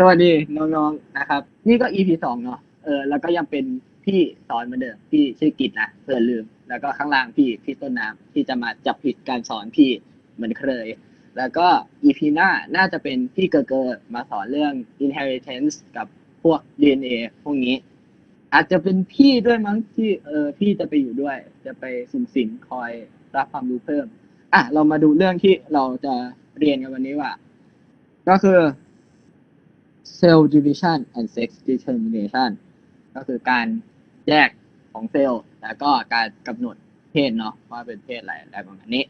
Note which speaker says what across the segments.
Speaker 1: สวัสดีน้องๆนะครับ นี่ก็ EP สองเนาะเออแล้วก็ยังเป็นพี่สอนเหมือนเดิมพี่ชื่อกิจนะเผื่อลืม แล้วก็ข้างล่างพี่พี่ต้นน้ำที่จะมาจับผิดการสอนพี่เหมือนเคย แล้วก็ EP หน้าน่าจะเป็นพี่เกอเกอร์มาสอนเรื่อง inheritance กับพวก DNA พวกนี้ อาจจะเป็นพี่ด้วยมั้งที่เออพี่จะไปอยู่ด้วย จะไปสุ่มสิงคอยรับความรู้เพิ่ม อะเรามาดูเรื่องที่เราจะเรียนกันวันนี้ว่า ก็คือ cell division and sex determination ก็คือการแยกของเซลล์ แล้วก็การกำหนดเพศเนาะว่าเป็นเพศอะไรอะไรประมาณนี้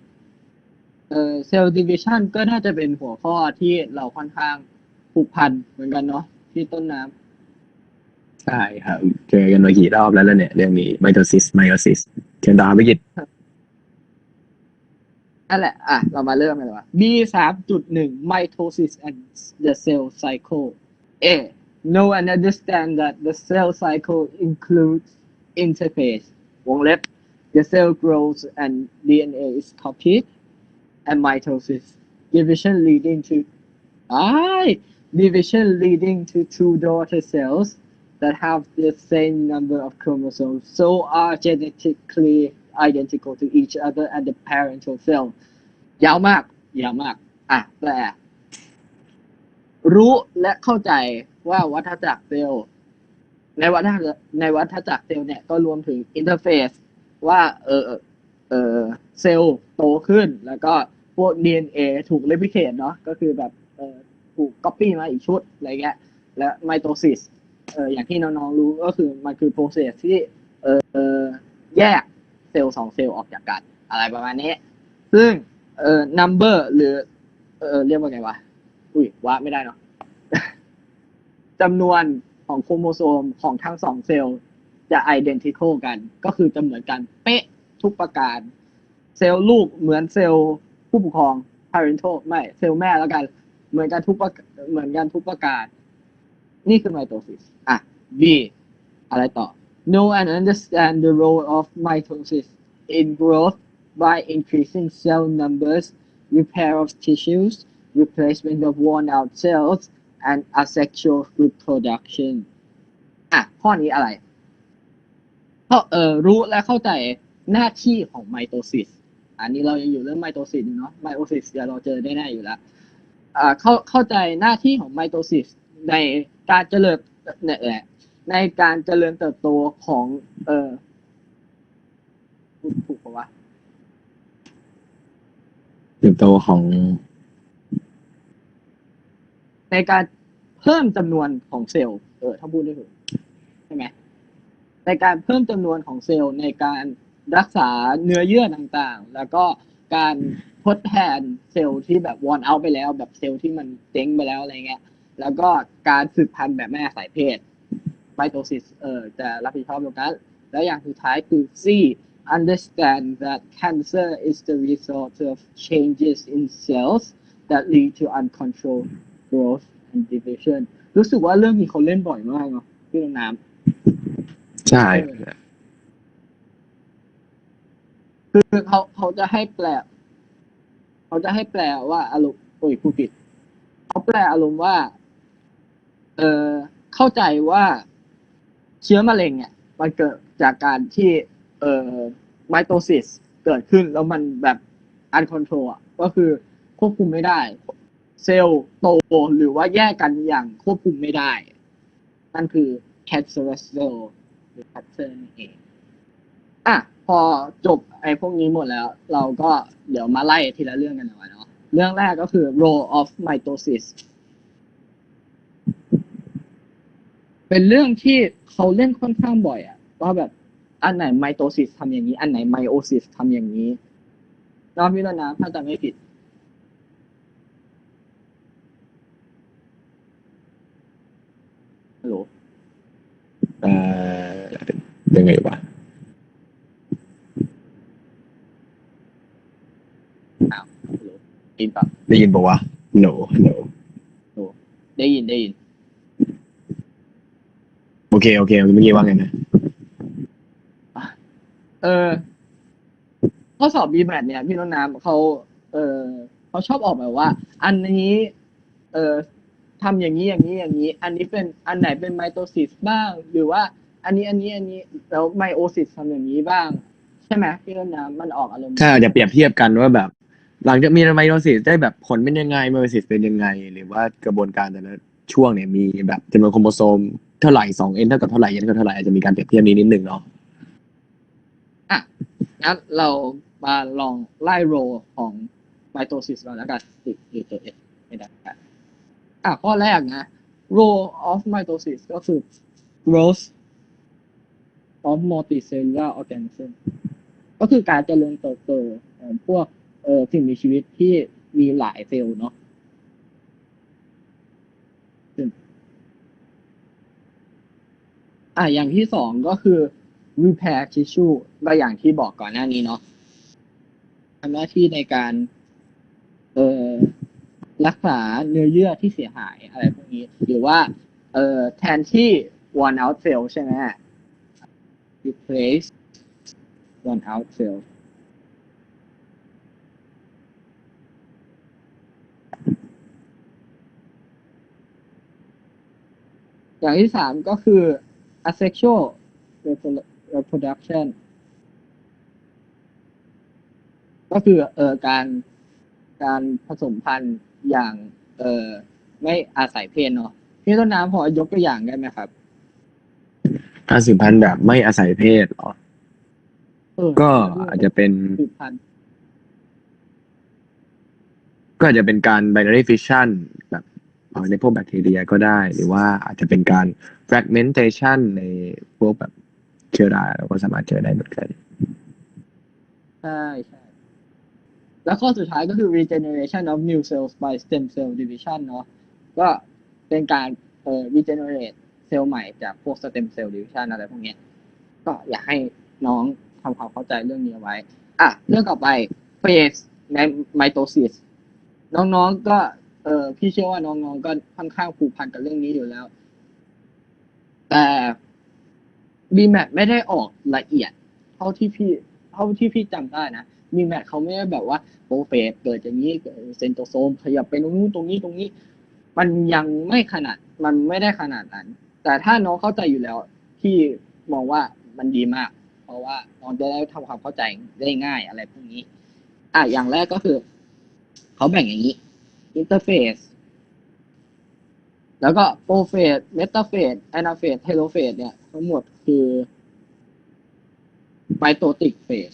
Speaker 1: เอ่อ cell division ก็น่าจะเป็นหัวข้อที่เราค่อนข้างผูกพันเหมือนกันเนาะที่ต้นน้ำ
Speaker 2: ใช่ครับเจอกันมากี่รอบแล้วล่ะเนี่ย เรื่องนี้ไมโทซิสไมโอซิสเชิญตามไปกิจ
Speaker 1: นั่นแหละ อะ เรามาเริ่มกันเลยว่า B สามจุดหนึ่ง mitosis and the cell cycle A know and understand that the cell cycle includes interphase วงเล็บ the cell grows and DNA is copied and mitosis division leading to I division leading to two daughter cells that have the same number of chromosomes so are genetically identical to each other at the parental cell ยาวมาก ยาวมาก อ่ะแปล รู้และเข้าใจว่าวัฏจักรเซลล์ในวัฏจักรในวัฏจักรเซลล์เนี่ยก็รวมถึงอินเทอร์เฟซว่าเออเออเซลล์โตขึ้น แล้วก็พวก DNA ถูกเลพิเคทเนาะก็คือแบบเออถูกก๊อปปี้มาอีกชุดอะไรเงี้ยและไมโตซิสเอออย่างที่น้องๆรู้ก็คือมันคือโปรเซสที่เออแยกเซลล์สองเซลล์ออกจากกันอะไรประมาณนี้ ซึ่งเอ่อ number หรือเออเรียกว่าไงวะ อุ้ยว่าไม่ได้เนาะจำนวนของโครโมโซมของทั้งสองเซลล์จะ identical กัน ก็คือจะเหมือนกันเป๊ะทุกประการ เซลล์ลูกเหมือนเซลล์ผู้ปกครอง parental ไม่เซลล์แม่แล้วกัน เหมือนกันทุกประเหมือนกันทุกประการ นี่คือ mitosis อะ B อะไรต่อ Know and understand the role of mitosis in growth by increasing cell numbers, repair of tissues, replacement of worn out cells, and asexual reproduction อะ ข้อนี้อะไรเพราะเออรู้และเข้าใจหน้าที่ของไมโตซิส อันนี้เรายังอยู่เรื่องไมโตซิสเนาะ ไมโตซิสเดี๋ยวเราเจอได้แน่อยู่แล้วอ่าเข้าเข้าใจหน้าที่ของไมโตซิสในการเจริญเนี่ยแหละในการเจริญเติบโตของ เออพูดถูกปะวะ
Speaker 2: เติบโตของ
Speaker 1: ในการเพิ่มจำนวนของเซลล์เออถ้าพูดได้ถูกใช่ไหมในการเพิ่มจำนวนของเซลล์ในการรักษาเนื้อเยื่อต่างๆ แล้วก็การทดแทนเซลล์ที่แบบวอนเอาไปแล้ว แบบเซลล์ที่มันเจ๊งไปแล้วอะไรเงี้ย แล้วก็การสืบพันธุ์แบบแม่สายเพศไมโตซิสเออจะรับผิดชอบตรงนั้นแล้วอย่างสุดท้ายคือ C understand that cancer is the result of changes in cells that lead to uncontrolled growth and division รู้สึกว่าเรื่องนี้เขาเล่นบ่อยมากเนาะพี่น้ำน้ำ
Speaker 2: ใช่
Speaker 1: คือเขาเขาจะให้แปลเขาจะให้แปลว่าอารมณ์โอ้ยผู้ผิดเขาแปลอารมณ์ว่า เออเข้าใจว่าเชื้อมะเร็งเนี่ยมันเกิดจากการที่ เอ่อไมโตซิสเกิดขึ้นแล้วมันแบบอันคอนโทรลอะก็คือควบคุมไม่ได้ เซลล์โตหรือว่าแยกกันอย่างควบคุมไม่ได้ นั่นคือ cancerous cell หรือ cancer นั่นเอง อะ พอจบไอ้พวกนี้หมดแล้ว เราก็เดี๋ยวมาไล่ทีละเรื่องกันหน่อยเนาะเรื่องแรกก็คือ role of mitosis เป็นเรื่องที่เขาเล่นค่อนข้างบ่อยอะว่าแบบอันไหนไมโตซิสทำอย่างนี้ อันไหนไมโอซิสทำอย่างนี้รอบนี้แล้วนะถ้าจำไม่ผิด ฮัลโหล
Speaker 2: เอ่อยังไงวะ
Speaker 1: ฮัลโหลได้ยินปะ
Speaker 2: ได้ยินบอกว่า no no
Speaker 1: ได้ยินได้ยิน
Speaker 2: โอเค โอเคเมื่อกี้ว่าไงนะ
Speaker 1: เออข้อสอบบีแมทเนี่ย พี่น้องน้ำเขา เออเขาชอบออกแบบว่า อันนี้ เออ ทำอย่างนี้อย่างนี้อย่างนี้ อันนี้เป็นอันไหนเป็นไมโตซิสบ้าง หรือว่าอันนี้อันนี้อันนี้แล้วไมโอซิสทำอย่างนี้บ้าง ใช่ไหมพี่ต้นน้ำมันออกอารมณ์
Speaker 2: ถ้าอาจจะเปรียบเทียบกันว่าแบบ หลังจากมีไมโทซิสได้แบบผลเป็นยังไงไมโทซิสเป็นยังไง หรือว่ากระบวนการแต่ละช่วงเนี่ยมีแบบจำนวนโครโมโซมเท่าไหร่สองเอ็นเท่ากับเท่าไหร่เอ็นเท่ากับเท่าไหร่อาจจะมีการเปรียบเทียบนี้นิดนึงเนาะ
Speaker 1: อะงั้นเรามาลองไล่โรของไมโตซิสก่อนแล้วกันหรือหรือตัวเอไม่ได้ อะข้อแรกนะ role of mitosis ก็คือ growth of multicellular organism ก็คือการเจริญเติบโตของพวกเอ่อสิ่งมีชีวิตที่มีหลายเซลล์เนาะอะอย่างที่สองก็คือ repair tissue ก็อย่างที่บอกก่อนหน้านี้เนาะทำหน้าที่ในการ เอ่อ รักษาเนื้อเยื่อที่เสียหายอะไรพวกนี้ หรือว่าเอ่อแทนที่ worn out cell ใช่ไหม replace worn out cell อย่างที่สามก็คือ asexual reprodu- reproduction ก็คือเอ่อการการผสมพันธุ์ อย่าง เอ่อไม่อาศัยเพศเนาะพี่ต้นน้ำพอยกตัวอย่างได้ไหมครับ
Speaker 2: การสืบพันธุ์แบบไม่อาศัยเพศเหรอ
Speaker 1: เออ
Speaker 2: ก็อาจจะเป็น
Speaker 1: สืบพันธุ์
Speaker 2: ก็อาจจะเป็นการ binary fission แบบเอาในพวกแบคทีเรียก็ได้ หรือว่าอาจจะเป็นการ fragmentation ในพวกแบบเชื้อราเราก็สามารถเจอได้เหมือนกัน
Speaker 1: ใช่ใช่ แล้วข้อสุดท้ายก็คือ regeneration of new cells by stem cell division เนาะก็เป็นการเอ่อ regenerate เซลล์ใหม่จากพวก stem cell division อะไรพวกนี้ก็อยากให้น้องทำความเข้าใจเรื่องนี้ไว้ อะ เรื่องต่อไป phase ใน mitosis น้องๆก็เออพี่เชื่อว่าน้องๆก็ค่อนข้างผูกพันกับเรื่องนี้อยู่แล้ว แต่ BMAT ไม่ได้ออกละเอียด เท่าที่พี่ เท่าที่พี่จำได้นะ BMAT เขาไม่ได้แบบว่าโปรเฟสเกิดอย่างนี้เซนโตโซมขยับไปตรงนู้นตรงนี้ตรงนี้ มันยังไม่ขนาดมันไม่ได้ขนาดนั้น แต่ถ้าน้องเข้าใจอยู่แล้วพี่มองว่ามันดีมาก เพราะว่าน้องจะได้ทำความเข้าใจได้ง่ายอะไรพวกนี้ อะอย่างแรกก็คือเขาแบ่งอย่างนี้อินเทอร์เฟซแล้วก็โปรเฟสเมตาเฟสแอนาเฟสเทโลเฟสเนี่ย ทั้งหมดคือไบโตติกเฟส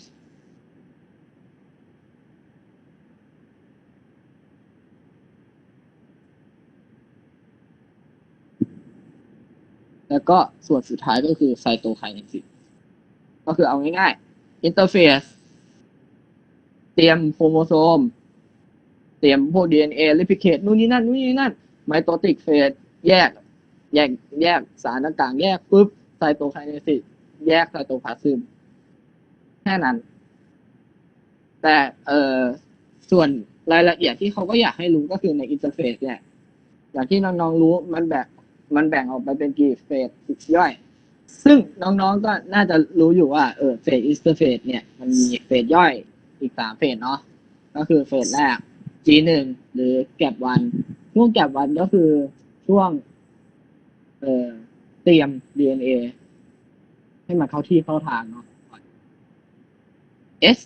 Speaker 1: แล้วก็ส่วนสุดท้ายก็คือไซโตไคเนซิสก็คือเอาง่ายๆอินเทอร์เฟสเตรียมโครโมโซม เตรียมพวก DNA รีพิเคทนู่นนี่นั่นนู่นนี่นั่นไมโตติกเฟสแยก แยกแยกสารต่างๆ แยกปุ๊บไซโตไคเนซิสแยกไซโตพลาซึมแค่นั้น แต่เอ่อส่วนรายละเอียดที่เขาก็อยากให้รู้ก็คือในอินเทอร์เฟซเนี่ยอย่างที่น้องๆรู้มันแบ่ง มันแบ่งออกไปเป็นกี่เฟสย่อย ซึ่งน้องๆก็น่าจะรู้อยู่ว่าเออเฟสอินเตอร์เฟสเนี่ยมันมีเฟสย่อยอีกสามเฟสเนาะก็คือเฟสแรก G หนึ่งหรือแก็บวันช่วงแก็บวันก็คือช่วง เอ่อเตรียม DNA ให้มันเข้าที่เข้าทางเนาะ S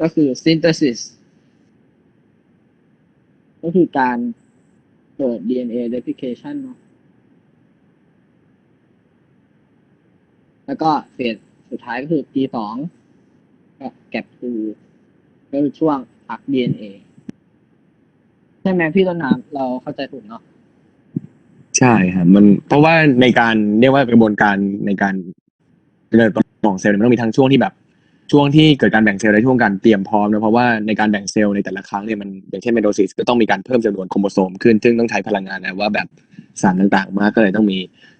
Speaker 1: ก็คือ synthesis ก็คือการเปิด DNA replication เนาะ แล้วก็เฟสสุดท้ายก็คือ G สองก็แก็บคือก็คือช่วงพัก DNA ใช่ไหมพี่ต้นน้ำเราเข้าใจถูกเนาะ
Speaker 2: ใช่ครับมันเพราะว่าในการเรียกว่ากระบวนการในการเริญเติบโตของเซลล์มันต้องมีทั้งช่วงที่แบบ ช่วงที่เกิดการแบ่งเซลล์และช่วงการเตรียมพร้อมนะเพราะว่าในการแบ่งเซลล์ในแต่ละครั้งเนี่ยมันอย่างเช่นไมโทซิสก็ต้องมีการเพิ่มจำนวนโครโมโซมขึ้น ซึ่งต้องใช้พลังงานนะว่าแบบสารต่างๆ มากก็เลยต้องมี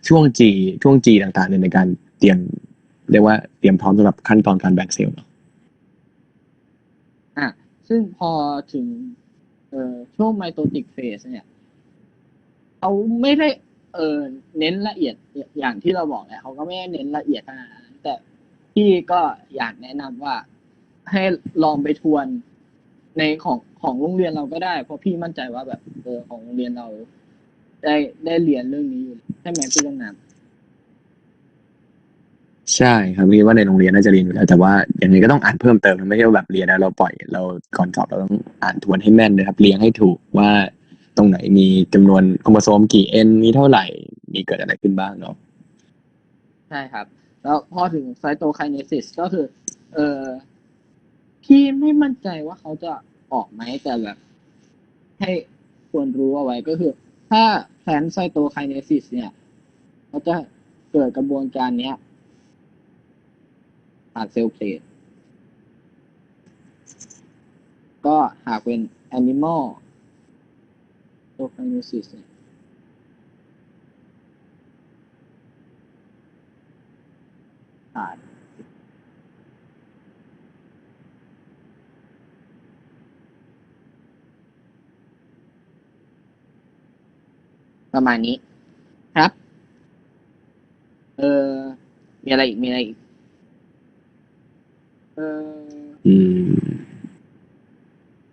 Speaker 2: ช่วง G ช่วง G ต่างๆเนี่ยในการ เตรียมเรียกว่าเตรียมพร้อมสำหรับขั้นตอนการแบ่งเซลล์เนาะ
Speaker 1: อะซึ่งพอถึงเอ่อช่วงไมโตติกเฟสเนี่ยเขาไม่ได้เออเน้นละเอียดอย่างที่เราบอกแหละเขาก็ไม่ได้เน้นละเอียดขนาดนั้นแต่พี่ก็อยากแนะนำว่าให้ลองไปทวนในของของโรงเรียนเราก็ได้ เพราะพี่มั่นใจว่าแบบเออของโรงเรียนเรา ได้ได้เรียนเรื่องนี้อยู่ใช่ไหมพี่ต้นน้ำ
Speaker 2: ใช่ครับเรียนว่าในโรงเรียนน่าจะเรียนอยู่แล้วแต่ว่าอย่างนี้ก็ต้องอ่านเพิ่มเติมนะไม่ใช่ว่าแบบเรียนแล้วเราปล่อยเราก่อนสอบเราต้องอ่านทวนให้แม่นนะครับ เรียงให้ถูกว่าตรงไหนมีจำนวนโครโมโซมกี่เอ็นมีเท่าไหร่ มีเกิดอะไรขึ้นบ้างเนาะ
Speaker 1: ใช่ครับ แล้วพอถึงไซโตไคเนซิสก็คือ เออพี่ไม่มั่นใจว่าเขาจะออกไหมแต่แบบ ให้ควรรู้เอาไว้ก็คือ ถ้าแผนไซโตไคเนซิสเนี่ยเขาจะเกิดกระบวนการเนี้ย ผ่านเซลล์เพลทก็หากเป็น animal cytokinesis เนี่ยผ่านประมาณนี้ครับ เออมีอะไรอีก มีอะไรอีก ออ
Speaker 2: อืม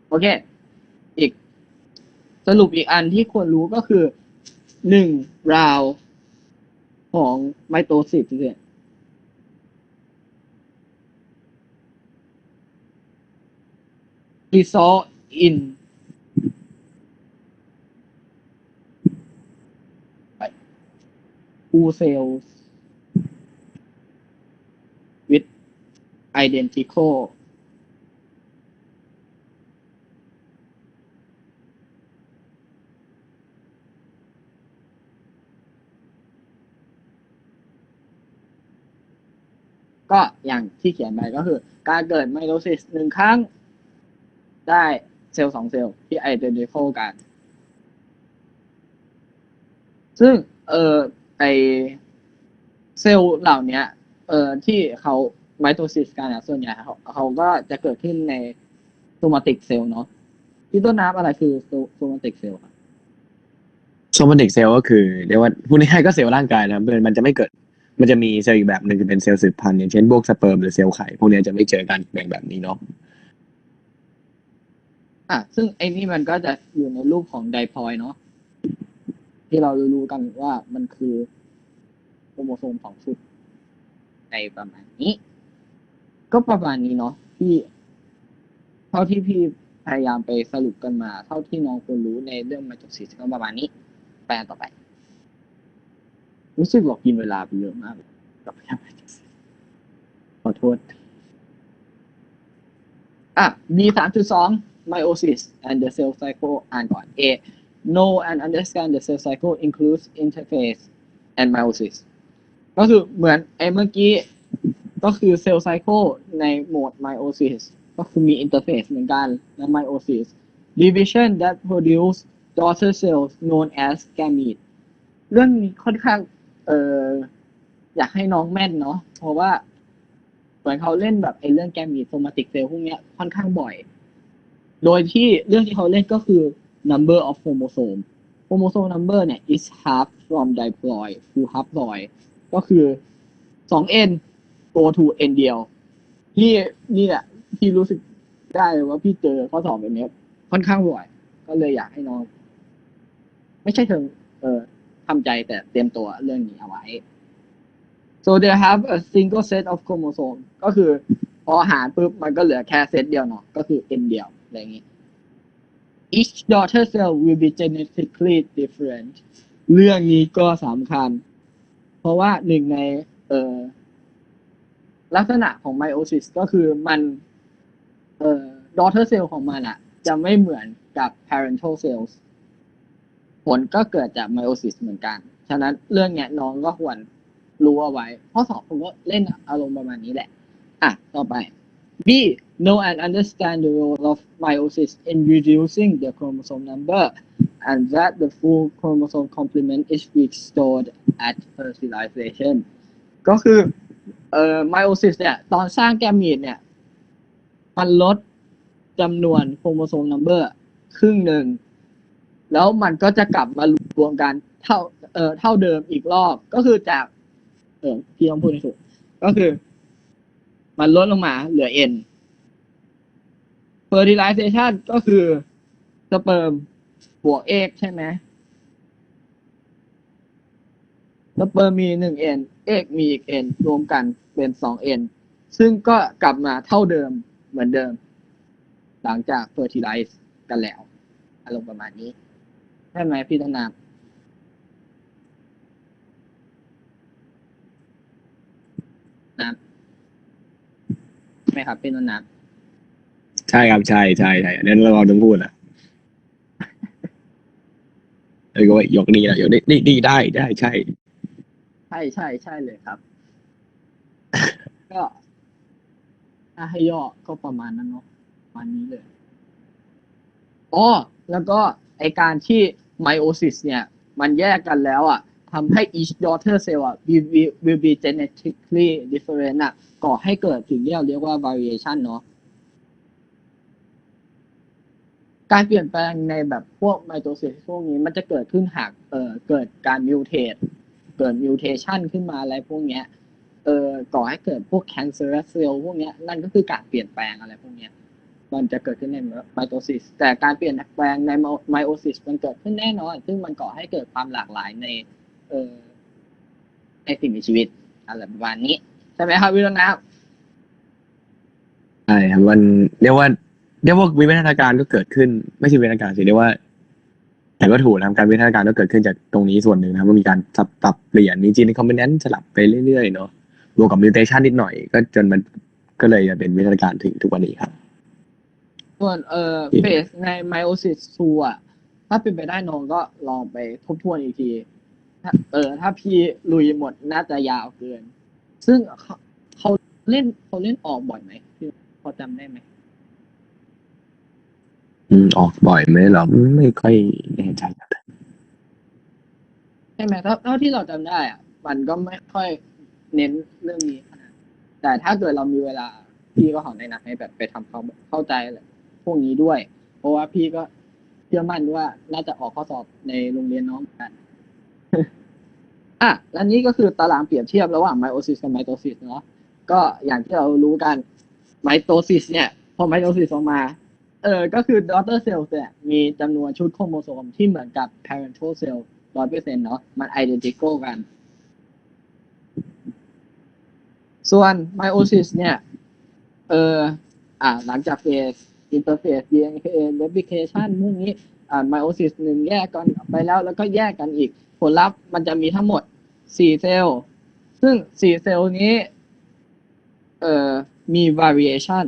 Speaker 1: โอเค อีก สรุปอีกอันที่ควรรู้ก็คือหนึ่งราวของไมโตซิสเนี่ย result in two cells with identical ก็อย่างที่เขียนไปก็คือ การเกิดไมโทซิสหนึ่งครั้ง ได้เซลล์สองเซลล์ที่ไอเดนติคอลกัน ซึ่งเออไอเซลล์เหล่านี้เออที่เขา ไมโทซิสกันอะส่วนใหญ่เขาเขาก็จะเกิดขึ้นในโซมาติกเซลล์เนาะที่ต้นน้ำอะไรคือโซมาติกเซลล์ครับ
Speaker 2: โซมาติกเซลล์ก็คือเรียกว่าพูดง่ายๆก็เซลล์ร่างกายนะครับมันจะไม่เกิด มันจะมีเซลล์อีกแบบหนึ่งคือเป็นเซลล์สืบพันธุ์อย่างเช่นพวกสเปิร์มหรือเซลล์ไข่พวกเนี้ยจะไม่เจอการแบ่งแบบนี้เนาะ
Speaker 1: อะซึ่งไอ้นี่มันก็จะอยู่ในรูปของไดพอยเนาะที่เรารู้ๆกันว่ามันคือโครโมโซมสองชุดในประมาณนี้ ก็ประมาณนี้เนาะที่ เท่าที่พี่พยายามไปสรุปกันมา เท่าที่น้องควรรู้ในเรื่องไมโทซิสก็ประมาณนี้ไปอันต่อไป รู้สึกว่ากินเวลาไปเยอะมากกับเรื่องไมขอโทษ อะ B สามจุดสอง meiosis and the cell cycle อ่านก่อน A know and understand the cell cycle includes interphase and meiosis ก็คือเหมือนไอ้เมื่อกี้ ก็คือเซลล์ไซโคในโหมดไมโอซิสก็คือมีอินเทอร์เฟสเหมือนกันและไมโอซิส division that produce daughter cells known as gamete เรื่องนี้ค่อนข้างเอออยากให้น้องแม่นเนาะเพราะว่าเหมือนเขาเล่นแบบไอ้เรื่องแกมีโซมาติกเซลล์พวกเนี้ยค่อนข้างบ่อย โดยที่เรื่องที่เขาเล่นก็คือ number of chromosome chromosome number เนี่ย is half from diploid to haploid ก็คือ 2n go to n เดียวที่นี่แหละที่รู้สึกได้เลยว่าพี่เจอข้อสอบแบบนี้ค่อนข้างบ่อย ก็เลยอยากให้น้อง ไม่ใช่เชิงเออทำใจแต่เตรียมตัวเรื่องนี้เอาไว้ so they have a single set of chromosome ก็คือ พอหารปุ๊บมันก็เหลือแค่เซตเดียวเนาะก็คือ n เดียวอะไรอย่างนี้ each daughter cell will be genetically different เรื่องนี้ก็สำคัญ เพราะว่าหนึ่งใน เอ่อ ลักษณะของ meiosis ก็คือมันเอ่อ daughter cell ของมันอะจะไม่เหมือนกับ parental cells ผลก็เกิดจาก meiosis เหมือนกัน ฉะนั้นเรื่องเนี้ยน้องก็ควรรู้เอาไว้ ข้อสอบผมก็เล่นอารมณ์ประมาณนี้แหละ อะ ต่อไป B know and understand the role of meiosis in reducing the chromosome number and that the full chromosome complement is restored at fertilization ก็คือ เอ่อ meiosis เนี่ย ตอนสร้างแกมีดเนี่ย มันลดจำนวนโครโมโซมนัมเบอร์ ครึ่งหนึ่ง แล้วมันก็จะกลับมารวมกันเท่า เอ่อเท่าเดิมอีกรอบ ก็คือจาก เออพี่ต้องพูดให้ถูกก็คือ มันลดลงมา เหลือ n fertilization ก็คือสเปิร์มบวกเอกใช่ไหมสเปิร์มมีหนึ่งเอ็น เอกมีอีกเอ็นรวมกันเป็นสองเอ็นซึ่งก็กลับมาเท่าเดิมเหมือนเดิม หลังจากเฟอร์ติไลซ์กันแล้ว อารมณ์ประมาณนี้ใช่ไหมพี่ธนามน้ำใช่ไหมครับพี่ธนาม
Speaker 2: ใช่ครับใช่ใช่ใช่อันนั้นเราต้องพูดอะเออก็ว่ายกดีนะยกดีดีดีได้ได้ใช่
Speaker 1: ใช่ใช่ใช่เลยครับ ก็ถ้าให้ย่อก็ประมาณนั้นเนาะประมาณนี้เลยอ๋อแล้วก็ไอการที่ไมโอซิสเนี่ย มันแยกกันแล้วอะทำให้ each daughter cell อะ will be will be genetically different อะก่อให้เกิดถึงที่เราเรียกว่า variation เนาะการเปลี่ยนแปลงในแบบพวกไมโตซิสพวกนี้มันจะเกิดขึ้นหากเออเกิดการมิวเทต เกิดมิวเทชันขึ้นมาอะไรพวกเนี้ยเออก่อให้เกิดพวก cancerous cell พวกเนี้ยนั่นก็คือการเปลี่ยนแปลงอะไรพวกเนี้ยมันจะเกิดขึ้นในไมโตซิสแต่การเปลี่ยนแปลงในไมโอซิสมันเกิดขึ้นแน่นอน ซึ่งมันก่อให้เกิดความหลากหลายในเออในสิ่งมีชีวิตอะไรประมาณนี้ ใช่ไหมครับวิโรจน์ครับ
Speaker 2: ใช่ครับมันเรียกว่าเรียกว่าวิวัฒนาการก็เกิดขึ้น ไม่ใช่วิวัฒนาการสิเรียกว่า แต่ก็ถูกนะครับการวิวัฒนาการก็เกิดขึ้นจากตรงนี้ส่วนหนึ่งนะครับว่ามีการสับปรับเปลี่ยนมีจีนคอมบิเนนต์สลับไปเรื่อยๆเนาะรวมกับมิวเทชันนิดหน่อย ก็จนมันก็เลยจะเป็นวิวัฒนาการถึงทุกวันนี้ครับ
Speaker 1: ส่วนเออเฟสในไมโอซิสทูอะถ้าเป็นไปได้น้องก็ลองไปทบทวนอีกทีเออ ถ้าพี่ลุยหมดน่าจะยาวเกิน ซึ่งเขาเล่นเขาเล่นออกบ่อยไหมพอจำได้ไหม
Speaker 2: อืมออกบ่อยไหมเหรอไม่ค่อยแน่ใจครับ
Speaker 1: ใช่ไหมเท่าเท่าที่เราจำได้อะมันก็ไม่ค่อยเน้นเรื่องนี้ขนาดแต่ถ้าเกิดเรามีเวลา พี่ก็ขอแนะนำให้แบบไปทำความเข้าใจอะไรพวกนี้ด้วย เพราะว่าพี่ก็เชื่อมั่นว่าน่าจะออกข้อสอบในโรงเรียนน้องเหมือนกัน อะและนี่ก็คือตารางเปรียบเทียบระหว่างไมโอซิสกับไมโตซิสเนาะก็อย่างที่เรารู้กันไมโตซิสเนี่ย พอไมโตซิสออกมา เออก็คือ daughter cell เนี่ยมีจำนวนชุดโครโมโซมที่เหมือนกับ parental cell ร้อยเปอร์เซ็นต์เนาะมัน identical กัน ส่วน meiosis เนี่ย เอออ่าหลังจากเฟส interphase DNA replication พวกนี้อ่า meiosis หนึ่งแยกกันไปแล้วแล้วก็แยกกันอีก ผลลัพธ์มันจะมีทั้งหมดสี่เซลล์ ซึ่งสี่เซลล์นี้ เอ่อมี variation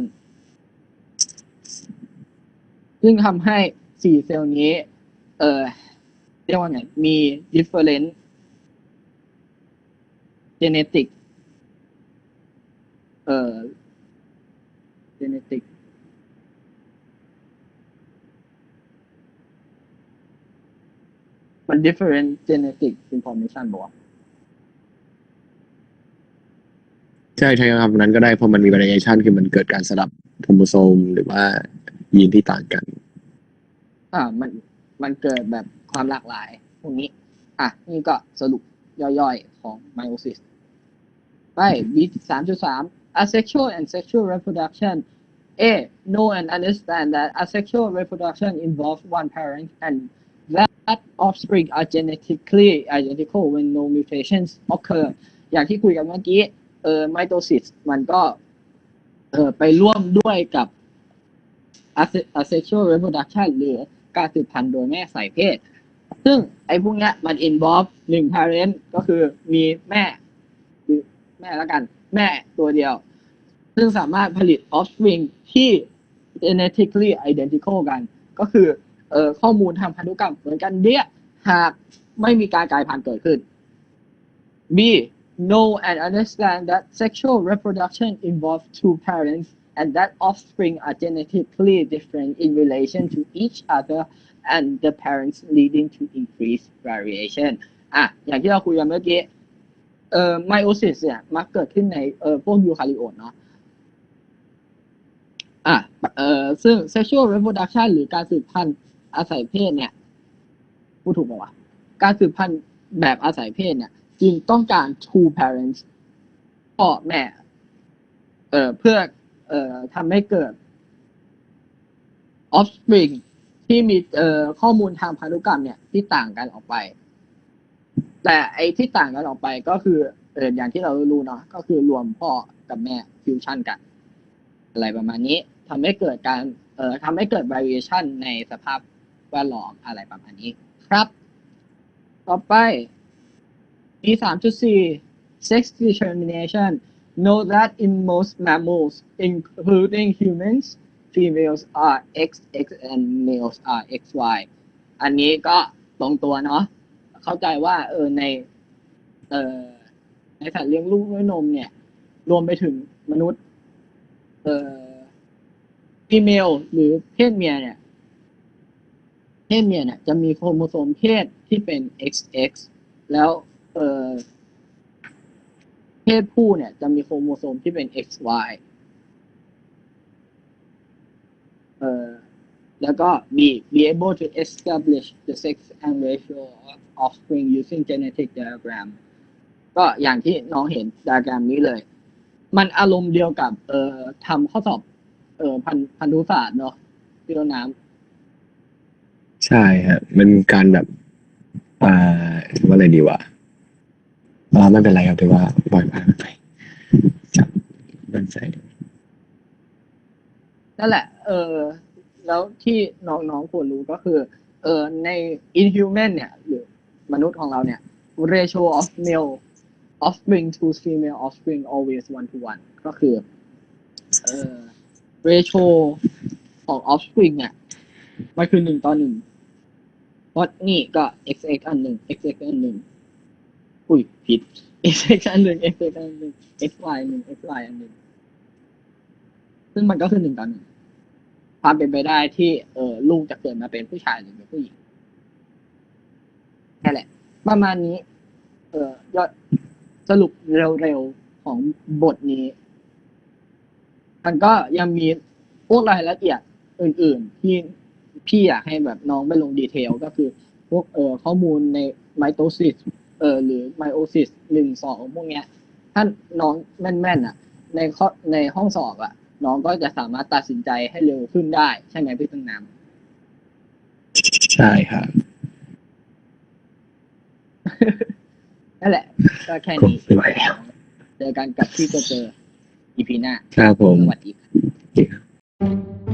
Speaker 1: ซึ่งทำให้สี่เซลล์นี้ เอ่อเรียกว่าไงมี different genetic เอ่อ genetic มัน different genetic information บอก
Speaker 2: ใช่ใช่ครับนั้นก็ได้เพราะมันมี variation คือมันเกิดการสลับโครโมโซมหรือว่า ยีนที่ต่างกัน
Speaker 1: อ่ามันมันเกิดแบบความหลากหลายพวกนี้ อะ นี่ก็สรุปย่อยๆ ของ meiosis ไป B สามจุดสาม asexual and sexual reproduction A know and understand that asexual reproduction involves one parent and that offspring are genetically identical when no mutations occur อย่างที่คุยกันเมื่อกี้ เออ mitosis มันก็ เออไปร่วมด้วยกับ asexual reproduction หรือการสืบพันธุ์โดยแม่สายเพศ ซึ่งไอ้พวกเนี้ยมัน involve หนึ่ง parent ก็คือมีแม่หรือแม่แล้วกัน แม่ตัวเดียว ซึ่งสามารถผลิต offspring ที่ genetically identical กัน ก็คือเอ่อข้อมูลทางพันธุกรรมเหมือนกันเดียหากไม่มีการกลายพันธุ์เกิดขึ้น B know and understand that sexual reproduction involves two parents and that offspring are genetically different in relation to each other and the parents leading to increased variation อะอย่างที่เราคุยกันเมื่อกี้เอ่อไมโอซิสเนี่ยมักเกิดขึ้นในเอ่อพวกยูคาริโอตเนาะอะเอ่อซึ่ง sexual reproduction หรือการสืบพันธุ์อาศัยเพศเนี่ยพูดถูกไหมวะการสืบพันธุ์แบบอาศัยเพศเนี่ยจึงต้องการ two parents พ่อแม่เอ่อเพื่อ เอ่อทำให้เกิด offspring ที่มีเอ่อข้อมูลทางพันธุกรรมเนี่ยที่ต่างกันออกไป แต่ไอ้ที่ต่างกันออกไปก็คือเอออย่างที่เรารู้เนาะก็คือรวมพ่อกับแม่ฟิวชั่นกัน อะไรประมาณนี้ทำให้เกิดการเอ่อทำให้เกิด variation ในสภาพแวดล้อมอะไรประมาณนี้ครับ ต่อไปมี3.4 sex determination know that in most mammals including humans females are XX and males are XY อันนี้ก็ตรงตัวเนาะ เข้าใจว่าเออในเออในสัตว์เลี้ยงลูกด้วยนมเนี่ย รวมไปถึงมนุษย์เอ่อ female หรือเพศเมียเนี่ย เพศเมียเนี่ยจะมีโครโมโซมเพศที่เป็น XX แล้วเอ่อ ศผู้เนี่ยจะมีโครโมโซมที่เป็น XY เอ่อแล้วก็ B be able to establish the sex and ratio of offspring using genetic diagram ก็อย่างที่น้องเห็นดอะแกรมนี้เลย มันอารมณ์เดียวกับเอ่อทำข้อสอบ เอ่อพันพันธุศาสตร์เนาะพี่ต้นน้
Speaker 2: ใช่ฮะมันการแบบ อ่าว่าอะไรดีวะ อ่าไม่เป็นไรครับถือว่าปล่อยผ่านไปจับมันใส่
Speaker 1: นั่นแหละ เออ แล้วที่น้องๆควรรู้ก็คือ เออใน inhuman เนี่ย หรือมนุษย์ของเราเนี่ย ratio of male offspring to female offspring always one to one ก็คือ เออ ratio ของ offspring เนี่ยมันคือหนึ่งต่อหนึ่งเพราะนี่ก็ xx อันหนึ่ง xx อันหนึ่ง อุ้ยผิด xx อันหนึ่ง xx อันหนึ่ง xy หนึ่ง xy อันหนึ่ง ซึ่งมันก็คือหนึ่งต่อหนึ่งความเป็นไปได้ที่เออลูกจะเกิดมาเป็นผู้ชายหรือเป็นผู้หญิงแค่แหละ ประมาณนี้ เออยอดสรุปเร็วๆของบทนี้ มันก็ยังมีพวกรายละเอียดอื่น ๆ ที่พี่อยากให้แบบน้องไปลงดีเทลก็คือ พวกเออข้อมูลในไมโตซิส เออหรือไมโอซิสหนึ่งสองพวกเนี้ย ถ้าน้องแม่นๆอะ ในข้อในห้องสอบอะ น้องก็จะสามารถตัดสินใจให้เร็วขึ้นได้ ใช่ไหมพี่ต้นน้
Speaker 2: ใช่ครับำ
Speaker 1: นั่นแหละ ก็แค่
Speaker 2: ครบ
Speaker 1: นี้
Speaker 2: ไม่ไหวแล้ว
Speaker 1: เจอกันกับที่จะเจออีพีหน้า
Speaker 2: ครับผม
Speaker 1: สวัสดีครับ